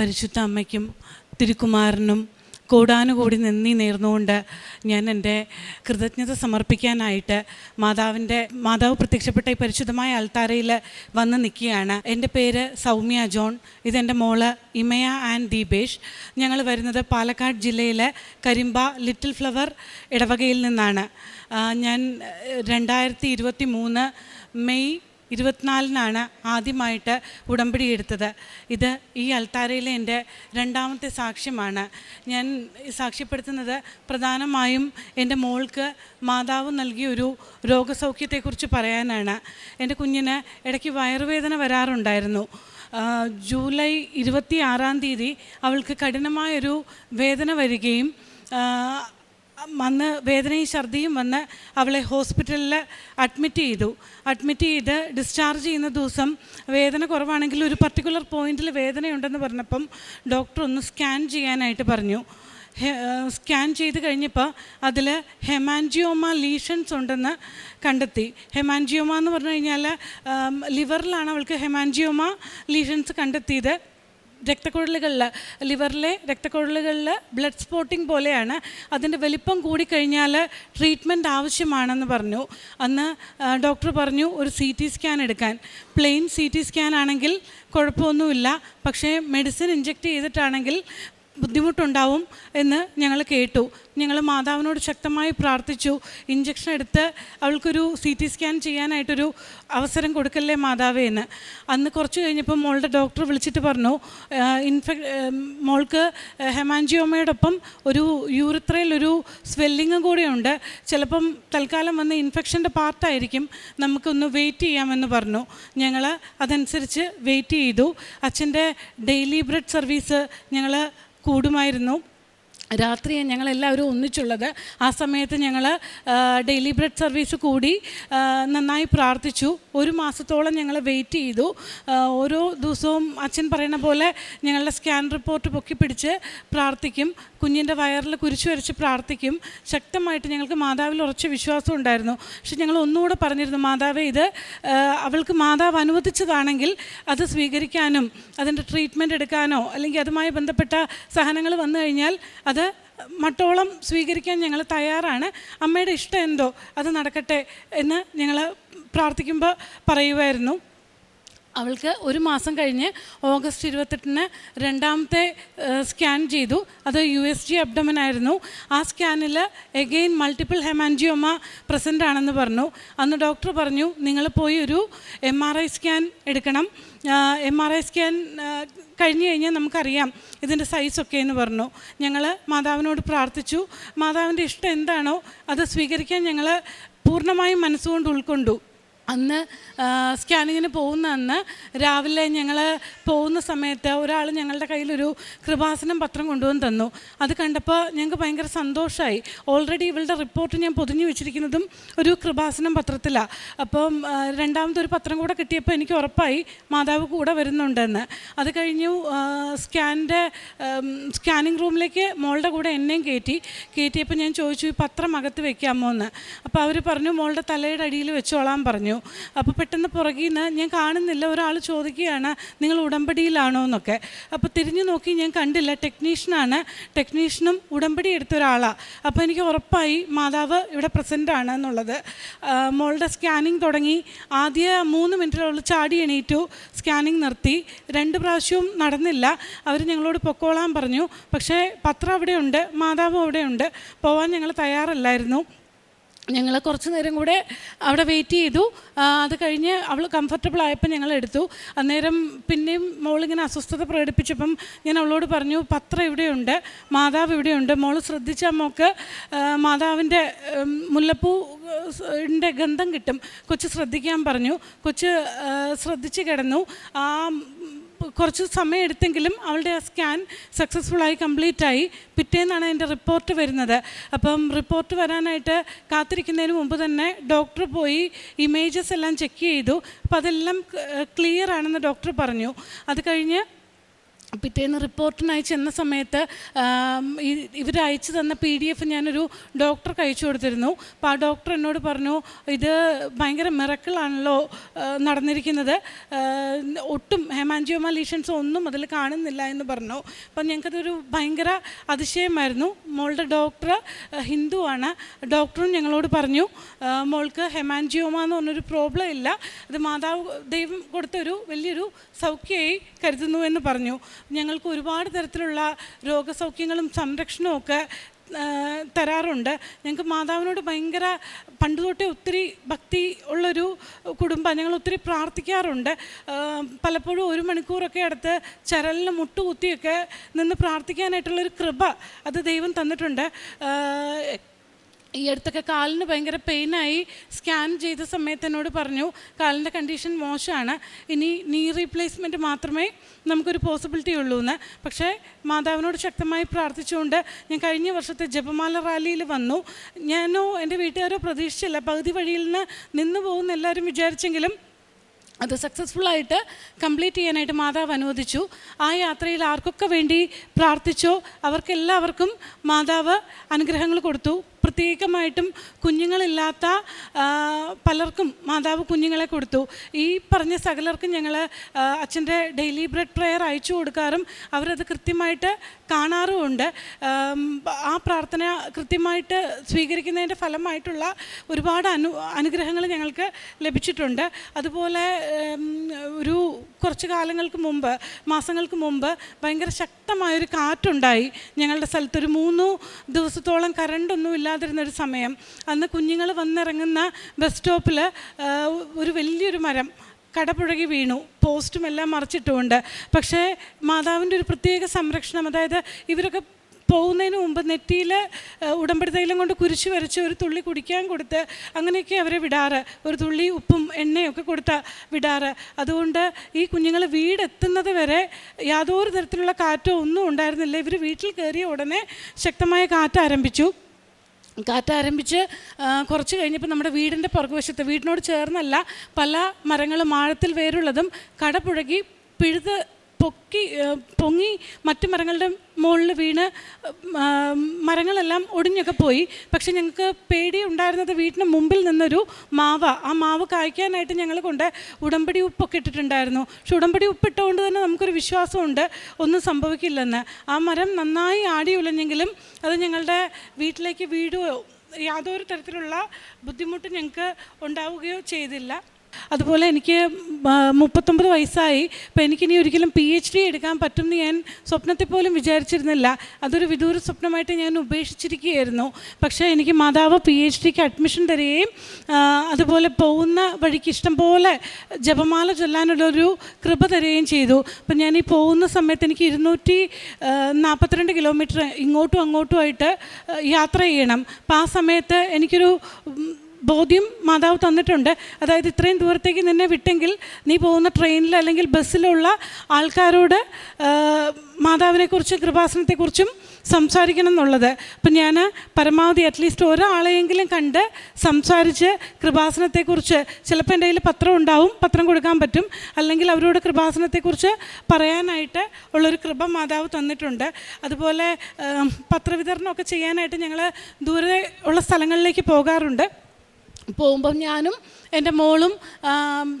പരിശുദ്ധ അമ്മയ്ക്കും തിരുക്കുമാരനും കോടാനുകൂടി നന്ദി നേർന്നുകൊണ്ട് ഞാൻ എന്റെ കൃതജ്ഞത സമർപ്പിക്കാനായിട്ട് മാതാവിന്റെ മാതാവ് പ്രത്യക്ഷപ്പെട്ട ഈ പരിശുദ്ധമായ അൽത്താരയിൽ വന്ന് നിൽക്കുകയാണ്. എന്റെ പേര് സൗമ്യ ജോൺ. ഇതെന്റെ മോൾ ഇമയ ആൻഡ് ദീപേഷ്. ഞങ്ങൾ വരുന്നത് പാലക്കാട് ജില്ലയിലെ കരിമ്പ ലിറ്റിൽ ഫ്ലവർ ഇടവകയിൽ നിന്നാണ്. ഞാൻ രണ്ടായിരത്തി മെയ് ഇരുപത്തിനാലിനാണ് ആദ്യമായിട്ട് ഉടമ്പടി എടുത്തത്. ഇത് ഈ അൽത്താരയിലെ എന്റെ രണ്ടാമത്തെ സാക്ഷ്യമാണ്. ഞാൻ സാക്ഷ്യപ്പെടുത്തുന്നത് പ്രധാനമായും എന്റെ മോൾക്ക് മാതാവ് നൽകിയ ഒരു രോഗസൗഖ്യത്തെക്കുറിച്ച് പറയാനാണ്. എന്റെ കുഞ്ഞിന് ഇടയ്ക്ക് വയറുവേദന വരാറുണ്ടായിരുന്നു. ജൂലൈ ഇരുപത്തി ആറാം തീയതി അവൾക്ക് കഠിനമായൊരു വേദന വരികയും വന്ന് വേദനയും ഛർദിയും വന്ന് അവളെ ഹോസ്പിറ്റലിൽ അഡ്മിറ്റ് ചെയ്തു. അഡ്മിറ്റ് ചെയ്ത് ഡിസ്ചാർജ് ചെയ്യുന്ന ദിവസം വേദന കുറവാണെങ്കിൽ ഒരു പർട്ടിക്കുലർ പോയിന്റിൽ വേദനയുണ്ടെന്ന് പറഞ്ഞപ്പം ഡോക്ടർ ഒന്ന് സ്കാൻ ചെയ്യാനായിട്ട് പറഞ്ഞു. സ്കാൻ ചെയ്ത് കഴിഞ്ഞപ്പോൾ അതിൽ ഹെമാൻജിയോമ ലീഷൻസ് ഉണ്ടെന്ന് കണ്ടെത്തി. ഹെമാൻജിയോമ എന്ന് പറഞ്ഞു കഴിഞ്ഞാൽ ലിവറിലാണ് അവൾക്ക് ഹെമാൻജിയോമ ലീഷൻസ് കണ്ടെത്തിയത്. രക്തക്കുഴലുകളിൽ ലിവറിലെ രക്തക്കുഴലുകളിൽ ബ്ലഡ് സ്പോട്ടിംഗ് പോലെയാണ്. അതിന്റെ വലിപ്പം കൂടിക്കഴിഞ്ഞാൽ ട്രീറ്റ്മെന്റ് ആവശ്യമാണെന്ന് പറഞ്ഞു. അന്ന് ഡോക്ടർ പറഞ്ഞു ഒരു സി ടി സ്കാൻ എടുക്കാൻ. പ്ലെയിൻ സി ടി സ്കാൻ ആണെങ്കിൽ കുഴപ്പമൊന്നുമില്ല. പക്ഷേ മെഡിസിൻ ഇഞ്ചെക്ട് ചെയ്തിട്ടാണെങ്കിൽ ബുദ്ധിമുട്ടുണ്ടാവും എന്ന് ഞങ്ങൾ കേട്ടു. ഞങ്ങൾ മാതാവിനോട് ശക്തമായി പ്രാർത്ഥിച്ചു. ഇഞ്ചക്ഷൻ എടുത്ത് അവൾക്കൊരു സി ടി സ്കാൻ ചെയ്യാനായിട്ടൊരു അവസരം കൊടുക്കല്ലേ മാതാവേ എന്ന്. അന്ന് കുറച്ച് കഴിഞ്ഞപ്പോൾ മോളുടെ ഡോക്ടർ വിളിച്ചിട്ട് പറഞ്ഞു ഇൻഫെക് മോൾക്ക് ഹെമാൻജിയോമയോടൊപ്പം ഒരു യൂറിത്രയിൽ ഒരു സ്വെല്ലിങ്ങും കൂടെയുണ്ട് ചിലപ്പം തൽക്കാലം വന്ന് ഇൻഫെക്ഷന്റെ പാർട്ടായിരിക്കും. നമുക്കൊന്ന് വെയിറ്റ് ചെയ്യാമെന്ന് പറഞ്ഞു. ഞങ്ങൾ അതനുസരിച്ച് വെയിറ്റ് ചെയ്തു. അച്ഛന്റെ ഡെയിലി ബ്രെഡ് സർവീസ് ഞങ്ങൾ കൂടുമായിരുന്നു. രാത്രിയാണ് ഞങ്ങളെല്ലാവരും ഒന്നിച്ചുള്ളത്. ആ സമയത്ത് ഞങ്ങൾ ഡെയിലി ബ്രെഡ് സർവീസ് കൂടി നന്നായി പ്രാർത്ഥിച്ചു. ഒരു മാസത്തോളം ഞങ്ങൾ വെയിറ്റ് ചെയ്തു. ഓരോ ദിവസവും അച്ഛൻ പറയുന്ന പോലെ ഞങ്ങളുടെ സ്കാൻ റിപ്പോർട്ട് പൊക്കി പിടിച്ച് പ്രാർത്ഥിക്കും. കുഞ്ഞിന്റെ വയറിൽ കുരിച്ചു വരച്ച് പ്രാർത്ഥിക്കും. ശക്തമായിട്ട് ഞങ്ങൾക്ക് മാതാവിൽ ഉറച്ച വിശ്വാസം ഉണ്ടായിരുന്നു. പക്ഷെ ഞങ്ങൾ ഒന്നുകൂടെ പറഞ്ഞിരുന്നു മാതാവേ ഇത് അവൾക്ക് മാതാവ് അനുവദിച്ചതാണെങ്കിൽ അത് സ്വീകരിക്കാനും അതിന്റെ ട്രീറ്റ്മെന്റ് എടുക്കാനോ അല്ലെങ്കിൽ അതുമായി ബന്ധപ്പെട്ട സഹനങ്ങൾ വന്നു കഴിഞ്ഞാൽ അത് മട്ടോളം സ്വീകരിക്കാൻ ഞങ്ങൾ തയ്യാറാണ്. അമ്മയുടെ ഇഷ്ടം എന്തോ? അത് നടക്കട്ടെ എന്ന് ഞങ്ങൾ പ്രാർത്ഥിക്കുമ്പോൾ പറയുമായിരുന്നു അവൾക്ക് ഒരു മാസം കഴിഞ്ഞ് ഓഗസ്റ്റ് ഇരുപത്തെട്ടിന് രണ്ടാമത്തെ സ്കാൻ ചെയ്തു. അത് യു എസ് ജി അബ്ഡമൻ ആയിരുന്നു. ആ സ്കാനിൽ എഗെയിൻ മൾട്ടിപ്പിൾ ഹെമാൻജിയോമ പ്രസന്റ് ആണെന്ന് പറഞ്ഞു. അന്ന് ഡോക്ടർ പറഞ്ഞു നിങ്ങൾ പോയി ഒരു എം ആർ ഐ സ്കാൻ എടുക്കണം. എം ആർ ഐ സ്കാൻ കഴിഞ്ഞു കഴിഞ്ഞാൽ നമുക്കറിയാം ഇതിന്റെ സൈസൊക്കെ എന്ന് പറഞ്ഞു. ഞങ്ങൾ മാതാവിനോട് പ്രാർത്ഥിച്ചു. മാതാവിന്റെ ഇഷ്ടം എന്താണോ അത് സ്വീകരിക്കാൻ ഞങ്ങൾ പൂർണമായും മനസ്സുകൊണ്ട് ഉൾക്കൊണ്ടു. അന്ന് സ്കാനിങ്ങിന് പോകുന്ന അന്ന് രാവിലെ ഞങ്ങൾ പോകുന്ന സമയത്ത് ഒരാൾ ഞങ്ങളുടെ കയ്യിലൊരു കൃപാസനം പത്രം കൊണ്ടുവന്ന് തന്നു. അത് കണ്ടപ്പോൾ ഞങ്ങൾക്ക് ഭയങ്കര സന്തോഷമായി ഓൾറെഡി ഇവളുടെ റിപ്പോർട്ട് ഞാൻ പൊതിഞ്ഞു വെച്ചിരിക്കുന്നതും ഒരു കൃപാസനം പത്രത്തിലാണ് അപ്പം രണ്ടാമതൊരു പത്രം കൂടെ കിട്ടിയപ്പോൾ എനിക്ക് ഉറപ്പായി മാതാവ് കൂടെ വരുന്നുണ്ടെന്ന്. അത് കഴിഞ്ഞു സ്കാനിന്റെ സ്കാനിങ് റൂമിലേക്ക് മോളുടെ കൂടെ എന്നെയും കയറ്റി കയറ്റിയപ്പോൾ ഞാൻ ചോദിച്ചു ഈ പത്രം അകത്ത് വെക്കാമോ എന്ന് അപ്പോൾ അവർ പറഞ്ഞു മോളുടെ തലയുടെ അടിയിൽ വെച്ചോളാം പറഞ്ഞു. അപ്പോൾ പെട്ടെന്ന് പുറകിൽ നിന്ന് ഞാൻ കാണുന്നില്ല. ഒരാൾ ചോദിക്കുകയാണ് നിങ്ങൾ ഉടമ്പടിയിലാണോ? എന്നൊക്കെ. അപ്പോൾ തിരിഞ്ഞു നോക്കി ഞാൻ കണ്ടില്ല. ടെക്നീഷ്യനാണ്. ടെക്നീഷ്യനും ഉടമ്പടി എടുത്ത ഒരാളാണ് അപ്പോൾ എനിക്ക് ഉറപ്പായി മാതാവ് ഇവിടെ പ്രസന്റ് ആണ് എന്നുള്ളത്. മോളുടെ സ്കാനിങ് തുടങ്ങി. ആദ്യ മൂന്ന് മിനിറ്റിലുള്ള ചാടി എണീറ്റു. സ്കാനിങ് നിർത്തി. രണ്ട് പ്രാവശ്യവും നടന്നില്ല. അവർ ഞങ്ങളോട് പൊക്കോളാൻ പറഞ്ഞു. പക്ഷേ പത്രം അവിടെയുണ്ട്. മാതാവും അവിടെയുണ്ട്. പോവാൻ ഞങ്ങൾ തയ്യാറല്ലായിരുന്നു. ഞങ്ങൾ കുറച്ച് നേരം കൂടെ അവിടെ വെയിറ്റ് ചെയ്തു. അത് കഴിഞ്ഞ് അവൾ കംഫർട്ടബിൾ ആയപ്പോൾ ഞങ്ങൾ എടുത്തു. അന്നേരം പിന്നെയും മോളിങ്ങനെ അസ്വസ്ഥത പ്രകടിപ്പിച്ചപ്പം ഞാൻ അവളോട് പറഞ്ഞു പത്രം ഇവിടെയുണ്ട് മാതാവ് ഇവിടെയുണ്ട്. മോൾ ശ്രദ്ധിച്ചാൽ മോക്ക് ആ, മാതാവിന്റെ മുല്ലപ്പൂ ന്റെ ഗന്ധം കിട്ടും. കൊച്ചു ശ്രദ്ധിക്കാൻ പറഞ്ഞു. കൊച്ചു ശ്രദ്ധിച്ച് കിടന്നു. ആ കുറച്ച് സമയം എടുത്തെങ്കിലും അവളുടെ ആ സ്കാൻ സക്സസ്ഫുള്ളായി കംപ്ലീറ്റ് ആയി. പിറ്റേന്നാണ് അതിന്റെ റിപ്പോർട്ട് വരുന്നത്. അപ്പം റിപ്പോർട്ട് വരാനായിട്ട് കാത്തിരിക്കുന്നതിന് മുമ്പ് തന്നെ ഡോക്ടർ പോയി ഇമേജസ് എല്ലാം ചെക്ക് ചെയ്തു. അപ്പം അതെല്ലാം ക്ലിയർ ആണെന്ന് ഡോക്ടർ പറഞ്ഞു. അത് കഴിഞ്ഞ് പിറ്റേന്ന് റിപ്പോർട്ടിനായി ചെന്ന സമയത്ത് ഇവർ അയച്ചു തന്ന പി ഡി എഫ് ഞാനൊരു ഡോക്ടർക്ക് അയച്ചു കൊടുത്തിരുന്നു. അപ്പോൾ ആ ഡോക്ടർ എന്നോട് പറഞ്ഞു ഇത് ഭയങ്കര മിറക്കിളാണല്ലോ നടന്നിരിക്കുന്നത്. ഒട്ടും ഹെമാൻജിയോമ ലീഷൻസ് ഒന്നും അതിൽ കാണുന്നില്ല എന്ന് പറഞ്ഞു. അപ്പം ഞങ്ങൾക്കതൊരു ഭയങ്കര അതിശയമായിരുന്നു. മോളുടെ ഡോക്ടർ ഹിന്ദുവാണ് ഡോക്ടറും ഞങ്ങളോട് പറഞ്ഞു മോൾക്ക് ഹെമാൻജിയോമ എന്ന് പറഞ്ഞൊരു പ്രോബ്ലം ഇല്ല. അത് മാതാവ് ദൈവം കൊടുത്തൊരു വലിയൊരു സൗഖ്യമായി കരുതുന്നു എന്ന് പറഞ്ഞു. ഞങ്ങൾക്ക് ഒരുപാട് തരത്തിലുള്ള രോഗസൗഖ്യങ്ങളും സംരക്ഷണവും ഒക്കെ തരാറുണ്ട്. ഞങ്ങൾക്ക് മാതാവിനോട് ഭയങ്കര പണ്ട് തൊട്ടേ ഒത്തിരി ഭക്തി ഉള്ളൊരു കുടുംബം ഞങ്ങൾ ഒത്തിരി പ്രാർത്ഥിക്കാറുണ്ട്. പലപ്പോഴും ഒരു മണിക്കൂറൊക്കെ അടുത്ത് ചരലിന് മുട്ടുകുത്തിയൊക്കെ നിന്ന് പ്രാർത്ഥിക്കാനായിട്ടുള്ളൊരു കൃപ അത് ദൈവം തന്നിട്ടുണ്ട്. ഈ അടുത്തൊക്കെ കാലിന് ഭയങ്കര പെയിനായി സ്കാൻ ചെയ്ത സമയത്ത് എന്നോട് പറഞ്ഞു കാലിന്റെ കണ്ടീഷൻ മോശമാണ്. ഇനി നീ റീപ്ലേസ്മെന്റ് മാത്രമേ നമുക്കൊരു പോസിബിലിറ്റി ഉള്ളൂ എന്ന്. പക്ഷേ മാതാവിനോട് ശക്തമായി പ്രാർത്ഥിച്ചുകൊണ്ട് ഞാൻ കഴിഞ്ഞ വർഷത്തെ ജപമാല റാലിയിൽ വന്നു. ഞാനോ എന്റെ വീട്ടുകാരോ പ്രതീക്ഷിച്ചില്ല. പകുതി വഴിയിൽ നിന്ന് നിന്നു പോകുന്ന എല്ലാവരും വിചാരിച്ചെങ്കിലും അത് സക്സസ്ഫുള്ളായിട്ട് കംപ്ലീറ്റ് ചെയ്യാനായിട്ട് മാതാവ് അനുവദിച്ചു. ആ യാത്രയിൽ ആർക്കൊക്കെ വേണ്ടി പ്രാർത്ഥിച്ചോ അവർക്കെല്ലാവർക്കും മാതാവ് അനുഗ്രഹങ്ങൾ കൊടുത്തു. പ്രത്യേകമായിട്ടും കുഞ്ഞുങ്ങളില്ലാത്ത പലർക്കും മാതാവ് കുഞ്ഞുങ്ങളെ കൊടുത്തു. ഈ പറഞ്ഞ സകലർക്കും ഞങ്ങൾ അച്ഛന്റെ ഡെയിലി ബ്രെഡ് പ്രെയർ അയച്ചു കൊടുക്കാറും അവരത് കൃത്യമായിട്ട് കാണാറുമുണ്ട്. ആ പ്രാർത്ഥന കൃത്യമായിട്ട് സ്വീകരിക്കുന്നതിന്റെ ഫലമായിട്ടുള്ള ഒരുപാട് അനു അനുഗ്രഹങ്ങൾ ഞങ്ങൾക്ക് ലഭിച്ചിട്ടുണ്ട്. അതുപോലെ ഒരു കുറച്ച് കാലങ്ങൾക്ക് മുമ്പ് മാസങ്ങൾക്ക് മുമ്പ് ഭയങ്കര ശക്തമായൊരു കാറ്റുണ്ടായി. ഞങ്ങളുടെ സ്ഥലത്ത് ഒരു മൂന്ന് ദിവസത്തോളം കറണ്ടൊന്നും ഇല്ലാതിരുന്ന ഒരു സമയം. അന്ന് കുഞ്ഞുങ്ങൾ വന്നിറങ്ങുന്ന ബസ് സ്റ്റോപ്പിൽ ഒരു വലിയൊരു മരം കടപുഴകി വീണു. പോസ്റ്റും എല്ലാം മറിച്ചിട്ടുമുണ്ട്. പക്ഷേ മാതാവിന്റെ ഒരു പ്രത്യേക സംരക്ഷണം അതായത് ഇവരൊക്കെ പോകുന്നതിന് മുമ്പ് നെറ്റിയിൽ ഉടമ്പടി തൈലം കൊണ്ട് കുരിശ് വരച്ച് ഒരു തുള്ളി കുടിക്കാൻ കൊടുത്ത് അങ്ങനെയൊക്കെ അവരെ വിടാറ്. ഒരു തുള്ളി ഉപ്പും എണ്ണയൊക്കെ കൊടുത്ത വിടാറ്. അതുകൊണ്ട് ഈ കുഞ്ഞുങ്ങൾ വീടെത്തുന്നത് വരെ യാതൊരു തരത്തിലുള്ള കാറ്റോ ഒന്നും ഉണ്ടായിരുന്നില്ല. ഇവർ വീട്ടിൽ കയറിയ ഉടനെ ശക്തമായ കാറ്റ് ആരംഭിച്ചു കാറ്റ് ആരംഭിച്ച് കുറച്ച് കഴിഞ്ഞപ്പോൾ നമ്മുടെ വീടിന്റെ പുറകുവശത്ത് വീടിനോട് ചേർന്നല്ല പല മരങ്ങളും ആഴത്തിൽ വേരുള്ളതും കടപുഴകി പിഴുത് പൊക്കി പൊങ്ങി മറ്റു മരങ്ങളുടെ മുകളിൽ വീണ് മരങ്ങളെല്ലാം ഒടിഞ്ഞൊക്കെ പോയി. പക്ഷെ ഞങ്ങൾക്ക് പേടി ഉണ്ടായിരുന്നത് വീട്ടിന് മുമ്പിൽ നിന്നൊരു മാവ. ആ മാവ് കായ്ക്കാനായിട്ട് ഞങ്ങൾ കൊണ്ട് ഉടമ്പടി ഉപ്പൊക്കെ ഇട്ടിട്ടുണ്ടായിരുന്നു. പക്ഷെ ഉടമ്പടി ഉപ്പിട്ടുകൊണ്ട് തന്നെ നമുക്കൊരു വിശ്വാസമുണ്ട് ഒന്നും സംഭവിക്കില്ലെന്ന്. ആ മരം നന്നായി ആടി ഉലഞ്ഞെങ്കിലും അത് ഞങ്ങളുടെ വീട്ടിലേക്ക് വീഴുകയോ യാതൊരു തരത്തിലുള്ള ബുദ്ധിമുട്ട് ഞങ്ങൾക്ക് ഉണ്ടാവുകയോ ചെയ്തില്ല. അതുപോലെ എനിക്ക് മുപ്പത്തൊമ്പത് വയസ്സായി. അപ്പോൾ എനിക്കിനി ഒരിക്കലും പി എച്ച് ഡി എടുക്കാൻ പറ്റുമെന്ന് ഞാൻ സ്വപ്നത്തിൽ പോലും വിചാരിച്ചിരുന്നില്ല. അതൊരു വിദൂര സ്വപ്നമായിട്ട് ഞാൻ ഉപേക്ഷിച്ചിരിക്കുകയായിരുന്നു. പക്ഷേ എനിക്ക് മാതാവ് പി എച്ച് ഡിക്ക് അഡ്മിഷൻ തരികയും അതുപോലെ പോകുന്ന വഴിക്ക് ഇഷ്ടം പോലെ ജപമാല ചൊല്ലാനുള്ളൊരു കൃപ തരികയും ചെയ്തു. അപ്പം ഞാൻ ഈ പോകുന്ന സമയത്ത് എനിക്ക് ഇരുന്നൂറ്റി നാൽപ്പത്തിരണ്ട് കിലോമീറ്റർ ഇങ്ങോട്ടും അങ്ങോട്ടുമായിട്ട് യാത്ര ചെയ്യണം. അപ്പം ആ സമയത്ത് എനിക്കൊരു ബോധ്യം മാതാവ് തന്നിട്ടുണ്ട്. അതായത് ഇത്രയും ദൂരത്തേക്ക് നിന്നെ വിട്ടെങ്കിൽ നീ പോകുന്ന ട്രെയിനിൽ അല്ലെങ്കിൽ ബസ്സിലുള്ള ആൾക്കാരോട് മാതാവിനെക്കുറിച്ചും കൃപാസനത്തെക്കുറിച്ചും സംസാരിക്കണം എന്നുള്ളത്. അപ്പം ഞാൻ പരമാവധി അറ്റ്ലീസ്റ്റ് ഒരാളെയെങ്കിലും കണ്ട് സംസാരിച്ച് കൃപാസനത്തെക്കുറിച്ച് ചിലപ്പോൾ എന്റെ കയ്യിൽ പത്രം ഉണ്ടാവും പത്രം കൊടുക്കാൻ പറ്റും. അല്ലെങ്കിൽ അവരോട് കൃപാസനത്തെക്കുറിച്ച് പറയാനായിട്ട് ഉള്ളൊരു കൃപ മാതാവ് തന്നിട്ടുണ്ട്. അതുപോലെ പത്രവിതരണമൊക്കെ ചെയ്യാനായിട്ട് ഞങ്ങൾ ദൂരെ ഉള്ള സ്ഥലങ്ങളിലേക്ക് പോകാറുണ്ട്. പോകുമ്പം ഞാനും എന്റെ മോളും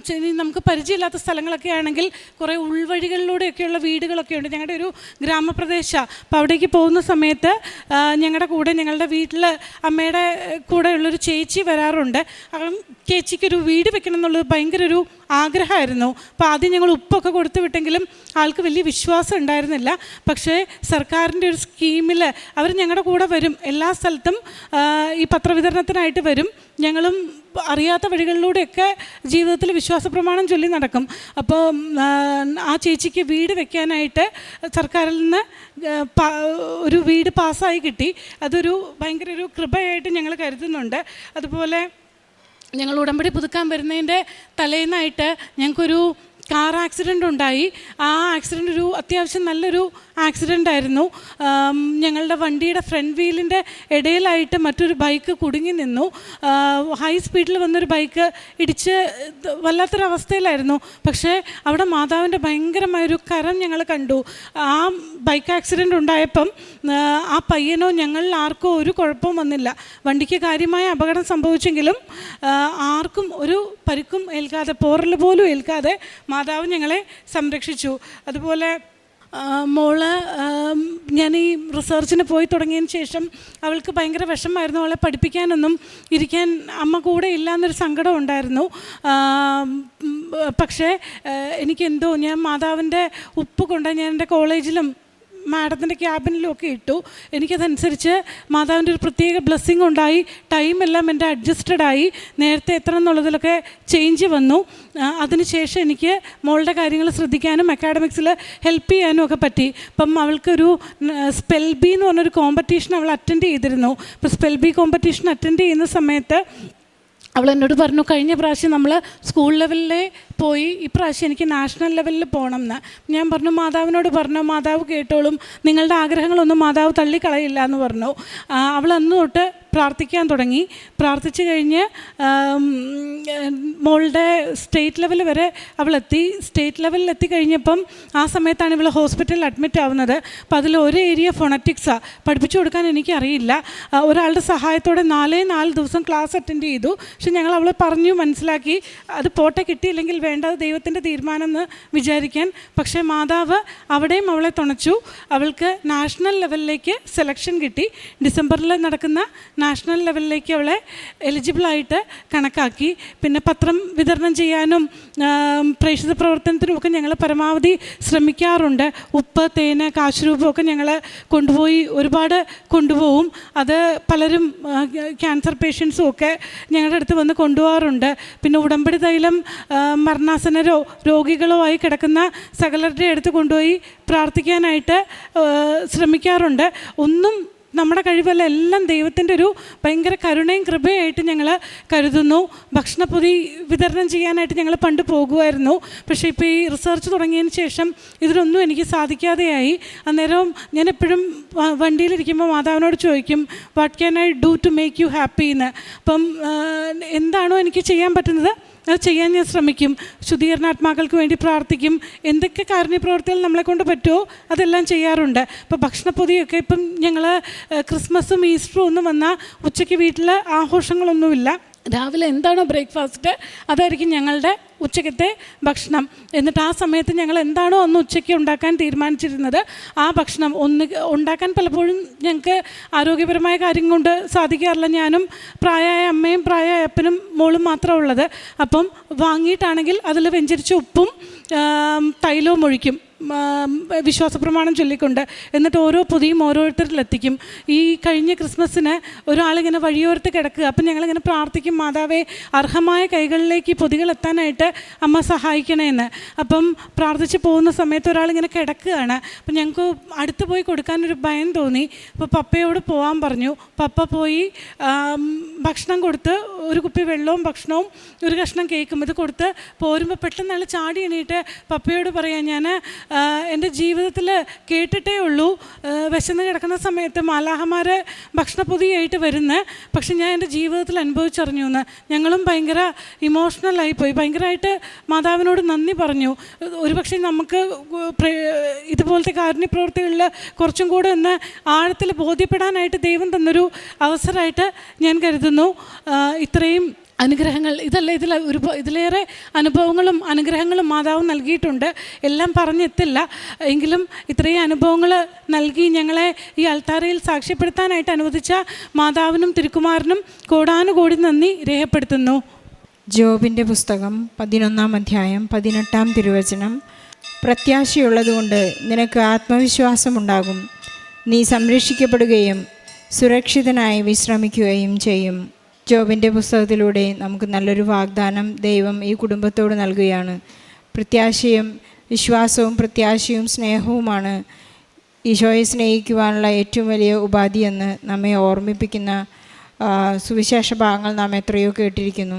ശരി, നമുക്ക് പരിചയമില്ലാത്ത സ്ഥലങ്ങളൊക്കെ ആണെങ്കിൽ കുറേ ഉൾവഴികളിലൂടെയൊക്കെയുള്ള വീടുകളൊക്കെ ഉണ്ട്. ഞങ്ങളുടെ ഒരു ഗ്രാമപ്രദേശ. അപ്പോൾ അവിടേക്ക് പോകുന്ന സമയത്ത് ഞങ്ങളുടെ കൂടെ ഞങ്ങളുടെ വീട്ടിൽ അമ്മയുടെ കൂടെയുള്ളൊരു ചേച്ചി വരാറുണ്ട്. ചേച്ചിക്കൊരു വീട് വെക്കണം എന്നുള്ളത് ഭയങ്കര ഒരു ആഗ്രഹമായിരുന്നു. അപ്പോൾ ആദ്യം ഞങ്ങൾ ഉപ്പൊക്കെ കൊടുത്തു വിട്ടെങ്കിലും ആൾക്ക് വലിയ വിശ്വാസം ഉണ്ടായിരുന്നില്ല. പക്ഷേ സർക്കാരിന്റെ ഒരു സ്കീമിൽ അവർ ഞങ്ങളുടെ കൂടെ വരും. എല്ലാ സ്ഥലത്തും ഈ പത്രവിതരണത്തിനായിട്ട് വരും. ഞങ്ങളും അറിയാത്ത വഴികളിലൂടെയൊക്കെ ജീവിതത്തിൽ വിശ്വാസ പ്രമാണം ചൊല്ലി നടക്കും. അപ്പോൾ ആ ചേച്ചിക്ക് വീട് വെക്കാനായിട്ട് സർക്കാരിൽ നിന്ന് ഒരു വീട് പാസ്സായി കിട്ടി. അതൊരു ഭയങ്കര ഒരു കൃപയായിട്ട് ഞങ്ങൾ കരുതുന്നുണ്ട്. അതുപോലെ ഞങ്ങൾ ഉടമ്പടി പുതുക്കാൻ വരുന്നതിന്റെ തലേന്നായിട്ട് ഞങ്ങൾക്കൊരു കാർ ആക്സിഡന്റ് ഉണ്ടായി. ആ ആക്സിഡന്റ് ഒരു അത്യാവശ്യം നല്ലൊരു ആക്സിഡന്റ് ആയിരുന്നു. ഞങ്ങളുടെ വണ്ടിയുടെ ഫ്രണ്ട് വീലിന്റെ ഇടയിലായിട്ട് മറ്റൊരു ബൈക്ക് കുടുങ്ങി നിന്നു. ഹൈ സ്പീഡിൽ വന്നൊരു ബൈക്ക് ഇടിച്ച് വല്ലാത്തൊരവസ്ഥയിലായിരുന്നു. പക്ഷേ അവിടെ മാതാവിന്റെ ഭയങ്കരമായൊരു കരം ഞങ്ങൾ കണ്ടു. ആ ബൈക്ക് ആക്സിഡന്റ് ഉണ്ടായപ്പം ആ, പയ്യനോ ഞങ്ങളിൽ ആർക്കോ ഒരു കുഴപ്പവും വന്നില്ല. വണ്ടിക്ക് കാര്യമായ അപകടം സംഭവിച്ചെങ്കിലും ആർക്കും ഒരു പരിക്കും ഏൽക്കാതെ പോറൽ പോലും ഏൽക്കാതെ മാതാവ് ഞങ്ങളെ സംരക്ഷിച്ചു. അതുപോലെ മോൾ ഞാൻ ഈ റിസർച്ചിന് പോയി തുടങ്ങിയതിന് ശേഷം അവൾക്ക് ഭയങ്കര വിഷമമായിരുന്നു. അവളെ പഠിപ്പിക്കാനൊന്നും ഇരിക്കാൻ അമ്മ കൂടെ ഇല്ല എന്നൊരു സങ്കടം ഉണ്ടായിരുന്നു. പക്ഷേ എനിക്കെന്തോ ഞാൻ മാതാവിന്റെ ഉപ്പ് കൊണ്ട് ഞാൻ എന്റെ കോളേജിലും മാഡത്തിന്റെ ക്യാബിനിലും ഒക്കെ ഇട്ടു. എനിക്കതനുസരിച്ച് മാതാവിന്റെ ഒരു പ്രത്യേക ബ്ലെസ്സിങ് ഉണ്ടായി. ടൈമെല്ലാം എന്റെ അഡ്ജസ്റ്റഡ് ആയി നേരത്തെ എത്ര എന്നുള്ളതിലൊക്കെ ചേഞ്ച് വന്നു. അതിനുശേഷം എനിക്ക് മോളുടെ കാര്യങ്ങൾ ശ്രദ്ധിക്കാനും അക്കാഡമിക്സിൽ ഹെൽപ്പ് ചെയ്യാനും ഒക്കെ പറ്റി. അപ്പം അവൾക്കൊരു സ്പെൽ ബി എന്ന് പറഞ്ഞൊരു കോമ്പറ്റീഷൻ അവൾ അറ്റൻഡ് ചെയ്തിരുന്നു. അപ്പോൾ സ്പെൽ ബി കോമ്പറ്റീഷൻ അറ്റൻഡ് ചെയ്യുന്ന സമയത്ത് അവൾ എന്നോട് പറഞ്ഞു കഴിഞ്ഞ പ്രാവശ്യം നമ്മൾ സ്കൂൾ ലെവലിൽ പോയി ഇപ്രാവശ്യം എനിക്ക് നാഷണൽ ലെവലിൽ പോകണം എന്ന് ഞാൻ പറഞ്ഞു മാതാവിനോട് പറഞ്ഞു മാതാവ് കേട്ടോളും നിങ്ങളുടെ ആഗ്രഹങ്ങളൊന്നും മാതാവ് തള്ളിക്കളയില്ല എന്ന് പറഞ്ഞു. അവൾ അന്ന് തൊട്ട് പ്രാർത്ഥിക്കാൻ തുടങ്ങി. പ്രാർത്ഥിച്ചു കഴിഞ്ഞ് മോളുടെ സ്റ്റേറ്റ് ലെവൽ വരെ അവളെത്തി. സ്റ്റേറ്റ് ലെവലിൽ എത്തിക്കഴിഞ്ഞപ്പം ആ സമയത്താണ് ഇവൾ ഹോസ്പിറ്റലിൽ അഡ്മിറ്റ് ആവുന്നത്. അപ്പം അതിൽ ഒരു ഏരിയ ഫൊണറ്റിക്സാണ് പഠിപ്പിച്ചു കൊടുക്കാൻ എനിക്കറിയില്ല. ഒരാളുടെ സഹായത്തോടെ നാലേ നാല് ദിവസം ക്ലാസ് അറ്റൻഡ് ചെയ്തു. പക്ഷെ ഞങ്ങൾ അവളെ പറഞ്ഞു മനസ്സിലാക്കി. അത് പോട്ടെ കിട്ടിയില്ലെങ്കിൽ വേണ്ടത് ദൈവത്തിന്റെ തീരുമാനം എന്ന് വിചാരിക്കാൻ. പക്ഷേ മാതാവ് അവിടെയും അവളെ തുണച്ചു. അവൾക്ക് നാഷണൽ ലെവലിലേക്ക് സെലക്ഷൻ കിട്ടി. ഡിസംബറിൽ നടക്കുന്ന നാഷണൽ ലെവലിലേക്ക് അവളെ എലിജിബിളായിട്ട് കണക്കാക്കി. പിന്നെ പത്രം വിതരണം ചെയ്യാനും പ്രേക്ഷിത പ്രവർത്തനത്തിനും ഒക്കെ ഞങ്ങൾ പരമാവധി ശ്രമിക്കാറുണ്ട്. ഉപ്പ് തേന് കാശുരൂപമൊക്കെ ഞങ്ങൾ കൊണ്ടുപോയി ഒരുപാട് കൊണ്ടുപോകും. അത് പലരും ക്യാൻസർ പേഷ്യൻസും ഒക്കെ ഞങ്ങളുടെ അടുത്ത് വന്ന് കൊണ്ടുപോകാറുണ്ട്. പിന്നെ ഉടമ്പടി തൈലം മരണാസനരോ രോഗികളോ ആയി കിടക്കുന്ന സകലരുടെ അടുത്ത് കൊണ്ടുപോയി പ്രാർത്ഥിക്കാനായിട്ട് ശ്രമിക്കാറുണ്ട്. ഒന്നും നമ്മുടെ കഴിവല്ല എല്ലാം ദൈവത്തിന്റെ ഒരു ഭയങ്കര കരുണയും കൃപയായിട്ട് ഞങ്ങൾ കരുതുന്നു. ഭക്ഷണപ്പൊതി വിതരണം ചെയ്യാനായിട്ട് ഞങ്ങൾ പണ്ട് പോകുമായിരുന്നു. പക്ഷേ ഇപ്പോൾ ഈ റിസർച്ച് തുടങ്ങിയതിന് ശേഷം ഇതിലൊന്നും എനിക്ക് സാധിക്കാതെയായി. അന്നേരം ഞാൻ എപ്പോഴും വണ്ടിയിലിരിക്കുമ്പോൾ മാതാവിനോട് ചോദിക്കും what can I do to make you happy എന്ന്. അപ്പം എന്താണോ എനിക്ക് ചെയ്യാൻ പറ്റുന്നത്? ചെയ്യാൻ ഞാൻ ശ്രമിക്കും. ശുദ്ധീകരണാത്മാക്കൾക്ക് വേണ്ടി പ്രാർത്ഥിക്കും. എന്തൊക്കെ കാരുണ്യപ്രവർത്തികൾ നമ്മളെ കൊണ്ട് പറ്റുമോ അതെല്ലാം ചെയ്യാറുണ്ട്. ഇപ്പോൾ ഭക്ഷണപ്പൊതിയൊക്കെ ഇപ്പം ഞങ്ങൾ ക്രിസ്മസും ഈസ്റ്ററും ഒന്നും വന്നാൽ ഉച്ചയ്ക്ക് വീട്ടിൽ ആഘോഷങ്ങളൊന്നുമില്ല. രാവിലെ എന്താണോ ബ്രേക്ക്ഫാസ്റ്റ് അതായിരിക്കും ഞങ്ങളുടെ ഉച്ചക്കത്തെ ഭക്ഷണം. എന്നിട്ട് ആ സമയത്ത് ഞങ്ങൾ എന്താണോ അന്ന് ഉച്ചയ്ക്ക് ഉണ്ടാക്കാൻ തീരുമാനിച്ചിരുന്നത് ആ ഭക്ഷണം ഒന്ന് ഉണ്ടാക്കാൻ പലപ്പോഴും ഞങ്ങൾക്ക് ആരോഗ്യപരമായ കാര്യം കൊണ്ട് സാധിക്കാറില്ല. ഞാനും പ്രായമായ അമ്മയും പ്രായമായ അപ്പനും മോളും മാത്രമേ ഉള്ളത്. അപ്പം വാങ്ങിയിട്ടാണെങ്കിൽ അതിൽ വെഞ്ചരിച്ച ഉപ്പും തൈലവും ഒഴിക്കും. ആം, വിശ്വാസ പ്രമാണം ചൊല്ലിക്കൊണ്ട് എന്നിട്ട് ഓരോ പൊതിയും ഓരോരുത്തരിലെത്തിക്കും. ഈ കഴിഞ്ഞ ക്രിസ്മസിന് ഒരാളിങ്ങനെ വഴിയോരത്ത് കിടക്കുക. അപ്പം ഞങ്ങളിങ്ങനെ പ്രാർത്ഥിക്കും മാതാവേ അർഹമായ കൈകളിലേക്ക് ഈ പൊതികൾ എത്താനായിട്ട് അമ്മ സഹായിക്കണേന്ന്. അപ്പം പ്രാർത്ഥിച്ച് പോകുന്ന സമയത്ത് ഒരാളിങ്ങനെ കിടക്കുകയാണ്. അപ്പം ഞങ്ങൾക്ക് അടുത്ത് പോയി കൊടുക്കാനൊരു ഭയം തോന്നി. അപ്പോൾ പപ്പയോട് പോകാൻ പറഞ്ഞു. പപ്പ പോയി ഭക്ഷണം കൊടുത്ത് ഒരു കുപ്പി വെള്ളവും ഭക്ഷണവും ഒരു കഷ്ണം കേക്കും ഇത് കൊടുത്ത് പോരുമ്പോൾ പെട്ടെന്ന് ആൾ ചാടി എണീറ്റ് പപ്പയോട് പറയാം ഞാൻ എന്റെ ജീവിതത്തിൽ കേട്ടിട്ടേ ഉള്ളൂ. വിശന്ന് കിടക്കുന്ന സമയത്ത് മാലാഹമാർ ഭക്ഷണപ്പൊതിയായിട്ട് വരുന്നത് പക്ഷെ ഞാൻ എന്റെ ജീവിതത്തിൽ അനുഭവിച്ചറിഞ്ഞു എന്ന്. ഞങ്ങളും ഭയങ്കര ഇമോഷണലായി പോയി. ഭയങ്കരമായിട്ട് മാതാവിനോട് നന്ദി പറഞ്ഞു. ഒരുപക്ഷെ നമുക്ക് ഇതുപോലത്തെ കാരുണ്യ പ്രവൃത്തികളിൽ കുറച്ചും കൂടെ ഒന്ന് ആഴത്തിൽ ബോധ്യപ്പെടാനായിട്ട് ദൈവം തന്നൊരു അവസരമായിട്ട് ഞാൻ കരുതുന്നു. ഇത്രയും അനുഗ്രഹങ്ങൾ ഇതല്ല ഇതിൽ ഒരു ഇതിലേറെ അനുഭവങ്ങളും അനുഗ്രഹങ്ങളും മാതാവ് നൽകിയിട്ടുണ്ട്. എല്ലാം പറഞ്ഞെത്തില്ല. എങ്കിലും ഇത്രയും അനുഭവങ്ങൾ നൽകി ഞങ്ങളെ ഈ അൾത്താരയിൽ സാക്ഷ്യപ്പെടുത്താനായിട്ട് അനുവദിച്ച മാതാവിനും തിരുക്കുമാറിനും കോടാനുകോടി നന്ദി രേഖപ്പെടുത്തുന്നു. ജോബിന്റെ പുസ്തകം പതിനൊന്നാം അധ്യായം പതിനെട്ടാം തിരുവചനം. പ്രത്യാശയുള്ളതുകൊണ്ട് നിനക്ക് ആത്മവിശ്വാസമുണ്ടാകും. നീ സംരക്ഷിക്കപ്പെടുകയും സുരക്ഷിതനായി വിശ്രമിക്കുകയും ചെയ്യും. ജോബിന്റെ പുസ്തകത്തിലൂടെ നമുക്ക് നല്ലൊരു വാഗ്ദാനം ദൈവം ഈ കുടുംബത്തോട് നൽകുകയാണ്. പ്രത്യാശയും വിശ്വാസവും പ്രത്യാശയും സ്നേഹവുമാണ് ഈശോയെ സ്നേഹിക്കുവാനുള്ള ഏറ്റവും വലിയ ഉപാധിയെന്ന് നമ്മെ ഓർമ്മിപ്പിക്കുന്ന സുവിശേഷ ഭാഗങ്ങൾ നാം എത്രയോ കേട്ടിരിക്കുന്നു.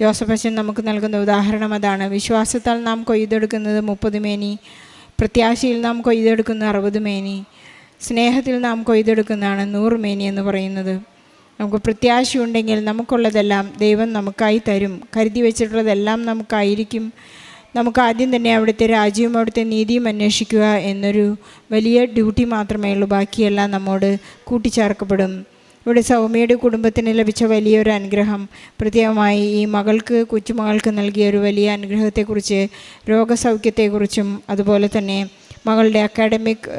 ജോസഫ് അച്ഛൻ നമുക്ക് നൽകുന്ന ഉദാഹരണം അതാണ്. വിശ്വാസത്താൽ നാം കൊയ്തെടുക്കുന്നത് മുപ്പത് മേനി പ്രത്യാശയിൽ നാം കൊയ്തെടുക്കുന്ന അറുപത് മേനി സ്നേഹത്തിൽ നാം കൊയ്തെടുക്കുന്നതാണ് നൂറ് മേനി എന്ന് പറയുന്നത്. നമുക്ക് പ്രത്യാശയുണ്ടെങ്കിൽ നമുക്കുള്ളതെല്ലാം ദൈവം നമുക്കായി തരും. കരുതി വെച്ചിട്ടുള്ളതെല്ലാം നമുക്കായിരിക്കും. നമുക്ക് ആദ്യം തന്നെ അവിടുത്തെ രാജ്യവും അവിടുത്തെ നീതിയും അന്വേഷിക്കുക എന്നൊരു വലിയ ഡ്യൂട്ടി മാത്രമേ ഉള്ളൂ. ബാക്കിയെല്ലാം നമ്മോട് കൂട്ടിച്ചേർക്കപ്പെടും. ഇവിടെ സൗമ്യയുടെ കുടുംബത്തിന് ലഭിച്ച വലിയൊരു അനുഗ്രഹം. പ്രത്യേകമായി ഈ മകൾക്ക് കൊച്ചുമകൾക്ക് നൽകിയ ഒരു വലിയ അനുഗ്രഹത്തെക്കുറിച്ച് രോഗസൗഖ്യത്തെക്കുറിച്ചും അതുപോലെ തന്നെ മകളുടെ അക്കാഡമിക്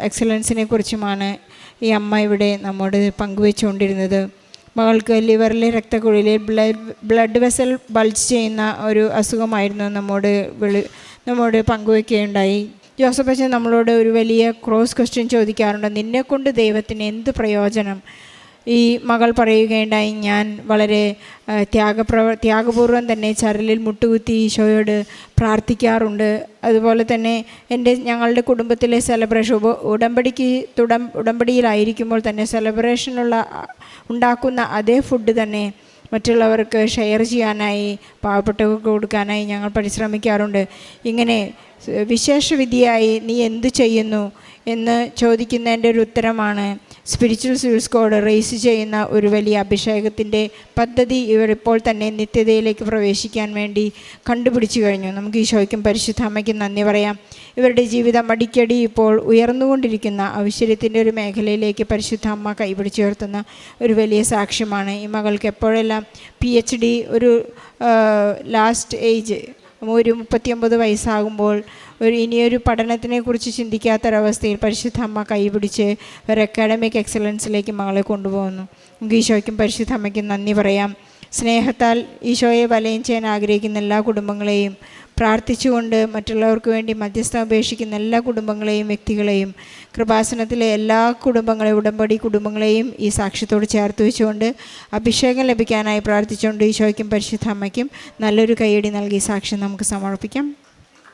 എക്സലൻസിനെ കുറിച്ചുമാണ് ഈ അമ്മ ഇവിടെ നമ്മോട് പങ്കുവെച്ചുകൊണ്ടിരുന്നത്. മകൾക്ക് ലിവറിലെ രക്തക്കുഴലിൽ ബ്ലഡ് ബ്ലഡ് വെസൽ ബൾജ് ചെയ്യുന്ന ഒരു അസുഖമായിരുന്നു നമ്മോട് വിളി നമ്മോട് പങ്കുവെക്കുകയുണ്ടായി. ജോസഫ് അച്ഛൻ നമ്മളോട് ഒരു വലിയ ക്രോസ് ക്വസ്റ്റ്യൻ ചോദിക്കാറുണ്ട്. നിന്നെക്കൊണ്ട് ദൈവത്തിന് എന്ത് പ്രയോജനം? ഈ മകൾ പറയുകയുണ്ടായി ഞാൻ വളരെ ത്യാഗപ്രവ ത്യാഗപൂർവം തന്നെ ചരലിൽ മുട്ടുകുത്തി ഈശോയോട് പ്രാർത്ഥിക്കാറുണ്ട്. അതുപോലെ തന്നെ എന്റെ ഞങ്ങളുടെ കുടുംബത്തിലെ സെലിബ്രേഷൻ ഉടമ്പടിക്ക് തുടം ഉടമ്പടിയിലായിരിക്കുമ്പോൾ തന്നെ സെലിബ്രേഷനുള്ള ഉണ്ടാക്കുന്ന അതേ ഫുഡ് തന്നെ മറ്റുള്ളവർക്ക് ഷെയർ ചെയ്യാനായി പാവപ്പെട്ടവർക്ക് കൊടുക്കാനായി ഞങ്ങൾ പരിശ്രമിക്കാറുണ്ട്. ഇങ്ങനെ വിശേഷവിധിയായി നീ എന്തു ചെയ്യുന്നു? എന്ന് ചോദിക്കുന്നതിന്റെ ഒരു ഉത്തരമാണ് സ്പിരിച്വൽ സ്യൂസ് കോഡ് റേസ് ചെയ്യുന്ന ഒരു വലിയ അഭിഷേകത്തിന്റെ പദ്ധതി ഇവർ ഇപ്പോൾ തന്നെ നിത്യതയിലേക്ക് പ്രവേശിക്കാൻ വേണ്ടി കണ്ടുപിടിച്ചു കഴിഞ്ഞു. നമുക്ക് ഈശോയ്ക്കും പരിശുദ്ധ അമ്മയ്ക്കും നന്ദി പറയാം. ഇവരുടെ ജീവിതം അടിക്കടി ഇപ്പോൾ ഉയർന്നുകൊണ്ടിരിക്കുന്ന ഐശ്വര്യത്തിന്റെ ഒരു മേഖലയിലേക്ക് പരിശുദ്ധ അമ്മ കൈപിടിച്ചുയർത്തുന്ന ഒരു വലിയ സാക്ഷ്യമാണ്. ഈ മകൾക്ക് എപ്പോഴെല്ലാം പി എച്ച് ഡി ഒരു ലാസ്റ്റ് ഏജ് ഒരു മുപ്പത്തിയൊമ്പത് വയസ്സാകുമ്പോൾ ഒരു ഇനിയൊരു പഠനത്തിനെ കുറിച്ച് ചിന്തിക്കാത്തൊരവസ്ഥയിൽ പരിശുദ്ധ അമ്മ കൈപിടിച്ച് ഒരു അക്കാഡമിക് എക്സലൻസിലേക്ക് മകളെ കൊണ്ടുപോകുന്നു. നമുക്ക് ഈശോയ്ക്കും പരിശുദ്ധ അമ്മയ്ക്കും നന്ദി പറയാം. സ്നേഹത്താൽ ഈശോയെ വലയം ചെയ്യാൻ ആഗ്രഹിക്കുന്ന എല്ലാ കുടുംബങ്ങളെയും പ്രാർത്ഥിച്ചുകൊണ്ട് മറ്റുള്ളവർക്ക് വേണ്ടി മധ്യസ്ഥ അപേക്ഷിക്കുന്ന എല്ലാ കുടുംബങ്ങളെയും വ്യക്തികളെയും കൃപാസനത്തിലെ എല്ലാ കുടുംബങ്ങളെയും ഉടമ്പടി കുടുംബങ്ങളെയും ഈ സാക്ഷ്യത്തോട് ചേർത്ത് വെച്ചുകൊണ്ട് അഭിഷേകം ലഭിക്കാനായി പ്രാർത്ഥിച്ചുകൊണ്ട് ഈശോയ്ക്കും പരിശുദ്ധ അമ്മയ്ക്കും നല്ലൊരു കൈയടി നൽകി സാക്ഷ്യം നമുക്ക് സമർപ്പിക്കാം.